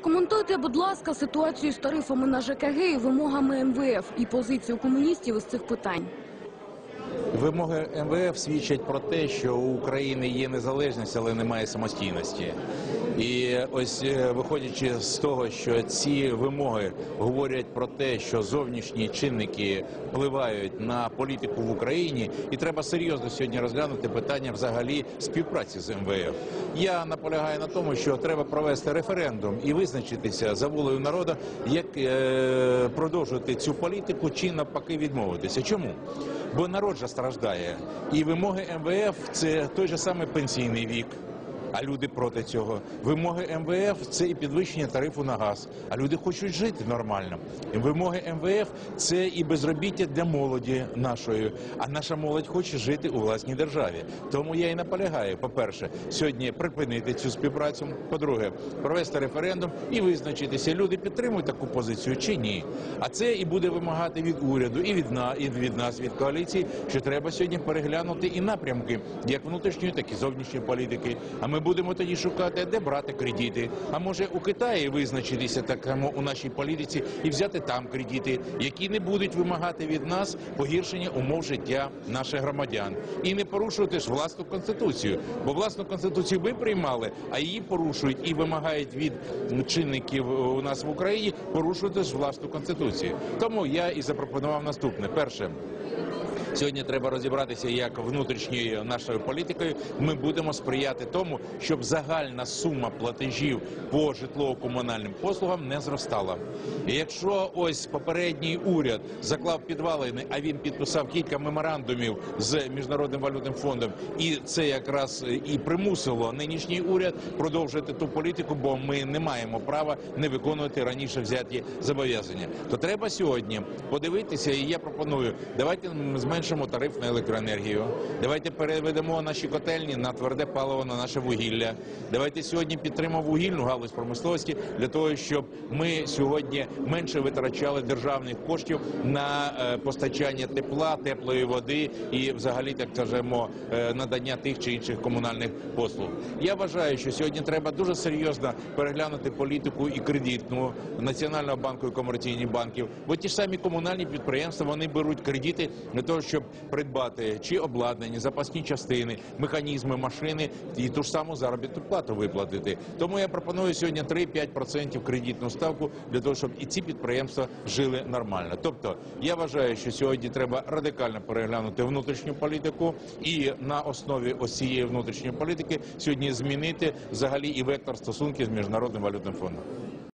Прокоментуйте, будь ласка, ситуацію з тарифами на ЖКГ і вимогами МВФ і позицію комуністів із цих питань. Вимоги МВФ свідчать про те, що у України є незалежність, але немає самостійності. І ось е, виходячи з того, що ці вимоги говорять про те, що зовнішні чинники впливають на політику в Україні, і треба серйозно сьогодні розглянути питання взагалі співпраці з МВФ. Я наполягаю на тому, що треба провести референдум і визначитися за волею народу, як е, продовжувати цю політику чи навпаки відмовитися. Чому? Бо народ же страждає, і вимоги МВФ це той же самий пенсійний вік. А люди проти цього. Вимоги МВФ це і підвищення тарифу на газ. А люди хочуть жити нормально. Вимоги МВФ це і безробіття для молоді нашої. А наша молодь хоче жити у власній державі. Тому я і наполягаю. По-перше, сьогодні припинити цю співпрацю. По-друге, провести референдум і визначитися, люди підтримують таку позицію чи ні. А це і буде вимагати від уряду, і від на і від нас, від коаліції, що треба сьогодні переглянути і напрямки як внутрішньої, так і зовнішньої політики. А ми будемо тоді шукати, де брати кредити. А може у Китаї визначитися так само у нашій політиці і взяти там кредити, які не будуть вимагати від нас погіршення умов життя наших громадян, і не порушувати ж власну конституцію. Бо власну конституцію ви приймали, а її порушують і вимагають від чинників у нас в Україні порушувати ж власну конституцію. Тому я і запропонував наступне: перше. Сьогодні треба розібратися, як внутрішньою нашою політикою ми будемо сприяти тому, щоб загальна сума платежів по житлово-комунальним послугам не зростала. І якщо ось попередній уряд заклав підвалини, а він підписав кілька меморандумів з міжнародним валютним фондом, і це якраз і примусило нинішній уряд продовжити ту політику, бо ми не маємо права не виконувати раніше взяті зобов'язання. То треба сьогодні подивитися, і я пропоную, давайте зменшимо тариф на електроенергію. Давайте переведемо наші котельні на тверде паливо, на наше вугілля. Давайте сьогодні підтримаємо вугільну галузь промисловості для того, щоб ми сьогодні менше витрачали державних коштів на е, постачання тепла, теплої води і, взагалі, так скажемо, е, надання тих чи інших комунальних послуг. Я вважаю, що сьогодні треба дуже серйозно переглянути політику і кредитну Національного банку і комерційних банків, бо ті ж самі комунальні підприємства вони беруть кредити для того, щоб придбати чи обладнання, запасні частини, механізми, машини і ту ж саму заробітну плату виплатити. Тому я пропоную сьогодні 3-5% кредитну ставку для того, щоб і ці підприємства жили нормально. Тобто я вважаю, що сьогодні треба радикально переглянути внутрішню політику і на основі ось цієї внутрішньої політики сьогодні змінити взагалі і вектор стосунків з міжнародним валютним фондом.